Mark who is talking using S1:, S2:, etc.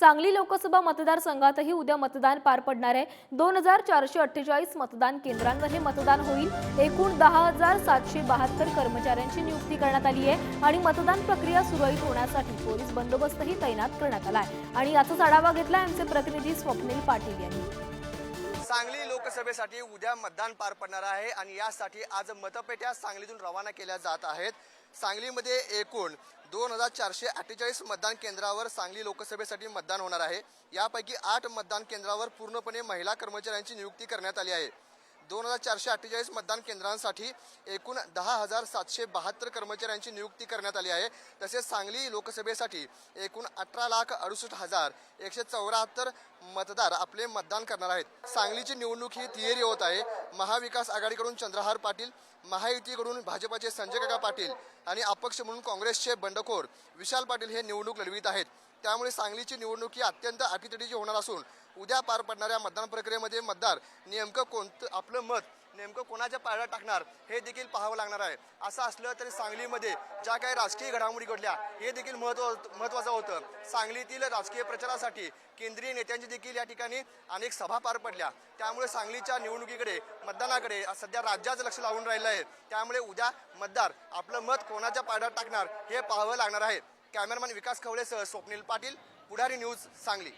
S1: सांगली लोकसभा मतदारसंघातही उद्या मतदान पार पडणार आहे. दोन हजार चारशे अठ्ठेचाळीस मतदान केंद्रांवर हे मतदान होईल. एकूण दहा हजार सातशे बहात्तर कर्मचाऱ्यांची नियुक्ती करण्यात आली आहे आणि मतदान प्रक्रिया सुरळीत होण्यासाठी पोलीस बंदोबस्तही तैनात करण्यात आला आहे. आणि याचाच आढावा घेतला आमचे प्रतिनिधी स्वप्नील पाटील यांनी.
S2: सांगली लोकसभेसाठी उद्या मतदान पार पडणार आहे आणि यासाठी आज मतपेट्या सांगलीतून रवाना केल्या जात आहेत. सांगलीमध्ये एकूण दोन हजार चारशे अठ्ठेचाळीस मतदान केंद्रावर सांगली लोकसभेसाठी मतदान होणार आहे. यापैकी आठ मतदान केंद्रावर पूर्णपणे महिला कर्मचाऱ्यांची नियुक्ती करण्यात आली आहे. दोन हजार चारशे अठ्ठेचाळीस मतदान केंद्रांसाठी एकूण दहा हजार सातशे बहात्तर कर्मचाऱ्यांची नियुक्ती करण्यात आली आहे. तसेच सांगली लोकसभेसाठी एकूण अठरा लाख अडुसष्ट हजार एकशे चौऱ्याहत्तर मतदार आपले मतदान करणार आहेत. सांगलीची निवडणूक ही तिहेरी होत आहे. महाविकास आघाडीकडून चंद्रहार पाटील महायुतीकडून भाजपाचे संजय काका पाटील आणि अपक्ष म्हणून काँग्रेसचे बंडखोर विशाल पाटील हे निवडणूक लढवित आहेत. त्यामुळे सांगलीची निवडणूक ही अत्यंत अटीतटीची होणार असून उद्या पार पडणाऱ्या मतदान प्रक्रियेमध्ये मतदार नेमकं कोणतं आपलं मत नेमकं कोणाच्या पायाला टाकणार हे देखील पाहावं लागणार आहे. असं असलं तरी सांगलीमध्ये ज्या काही राजकीय घडामोडी घडल्या हे देखील महत्त्व महत्त्वाचं होतं. सांगलीतील राजकीय प्रचारासाठी केंद्रीय नेत्यांची देखील या ठिकाणी अनेक सभा पार पडल्या. त्यामुळे सांगलीच्या निवडणुकीकडे मतदानाकडे सध्या राज्याचं लक्ष लावून राहिलं आहे. त्यामुळे उद्या मतदार आपलं मत कोणाच्या पायाला टाकणार हे पाहावं लागणार आहे. कॅमेरामॅन विकास खवळेसह स्वप्नील पाटील पुढारी न्यूज सांगली.